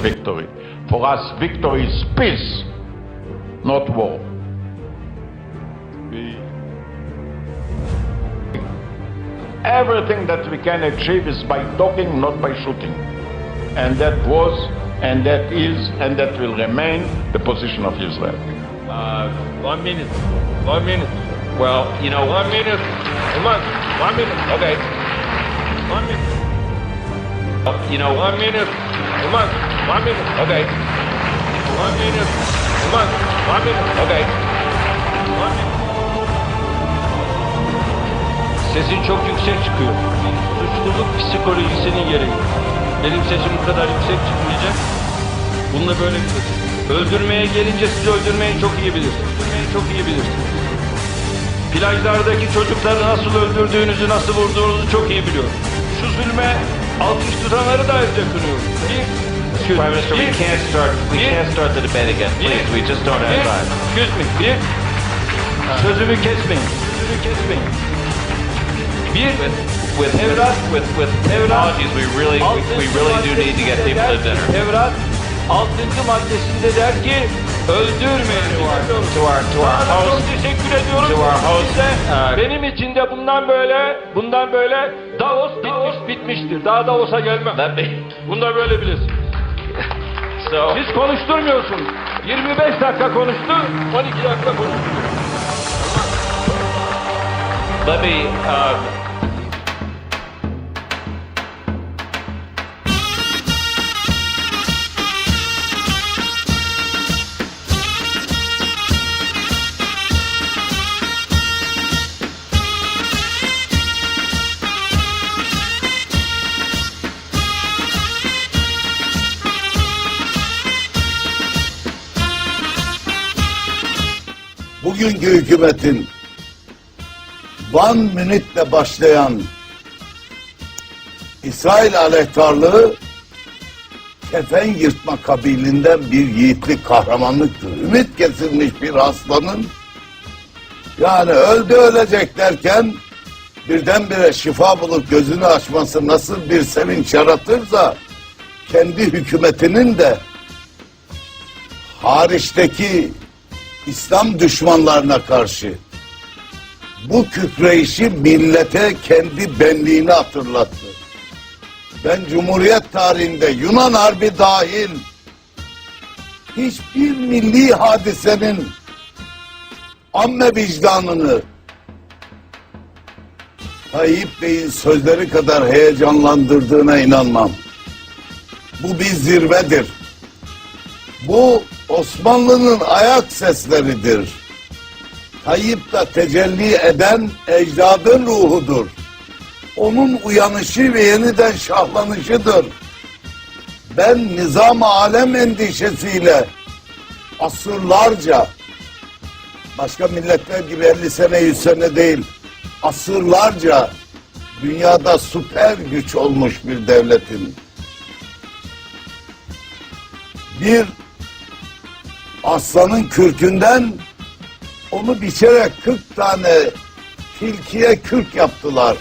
victory. For us, victory is peace, not war. We Everything that we can achieve is by talking, not by shooting. And that was, and that is, and that will remain the position of Israel. Uh, one minute. One minute. Well, you know, One minute. Come on. One minute. Okay. One minute. you know, One minute. Come on. One minute. Okay. One minute. Come on. One minute. Okay. One minute. sesin çok yüksek çıkıyor. Suçluluk psikolojisinin gereği. Benim sesim bu kadar yüksek çıkmayacak. Bununla böyle gidecek. Öldürmeye gelince siz öldürmeyi çok iyi bilirsiniz. Öldürmeyi çok iyi bilirsiniz. Plajlardaki çocukları nasıl öldürdüğünüzü, nasıl vurduğunuzu çok iyi biliyorum. Şu zulme alkış tutanları da yakınıyorum. Bir, Prime Minister, we bir- can't start. We bir- can't start the debate again, please. We just don't have bir- time. Excuse me. Bir, sözümü kesmeyin. Sözümü kesmeyin. Bir, With Evlat, with with Evlat, apologies, we really we, we really do need to get people to dinner. Evrat 6. maddesinde der ki öldürmeyin. To our to our Sana çok host, teşekkür ediyorum. to our host, uh, benim için de bundan böyle, bundan böyle Davos bitmiş bitmiştir. Daha Davos'a gelmem. me. Bundan böyle bilirsin. So Siz konuşturmuyorsunuz. 25 dakika konuştu, 12 dakika konuştu. let me. Um, bugünkü hükümetin One Minute'le başlayan İsrail aleyhtarlığı kefen yırtma kabilinden bir yiğitlik kahramanlıktır. Ümit kesilmiş bir aslanın yani öldü ölecek derken birdenbire şifa bulup gözünü açması nasıl bir sevinç yaratırsa kendi hükümetinin de hariçteki İslam düşmanlarına karşı bu kükreyişi millete kendi benliğini hatırlattı. Ben Cumhuriyet tarihinde Yunan Harbi dahil hiçbir milli hadisenin amme vicdanını Tayyip Bey'in sözleri kadar heyecanlandırdığına inanmam. Bu bir zirvedir. Bu Osmanlı'nın ayak sesleridir. Tayyip'te tecelli eden ecdadın ruhudur. Onun uyanışı ve yeniden şahlanışıdır. Ben nizam-ı alem endişesiyle asırlarca başka milletler gibi 50 sene 100 sene değil asırlarca dünyada süper güç olmuş bir devletin bir aslanın kürkünden onu biçerek 40 tane tilkiye kürk yaptılar.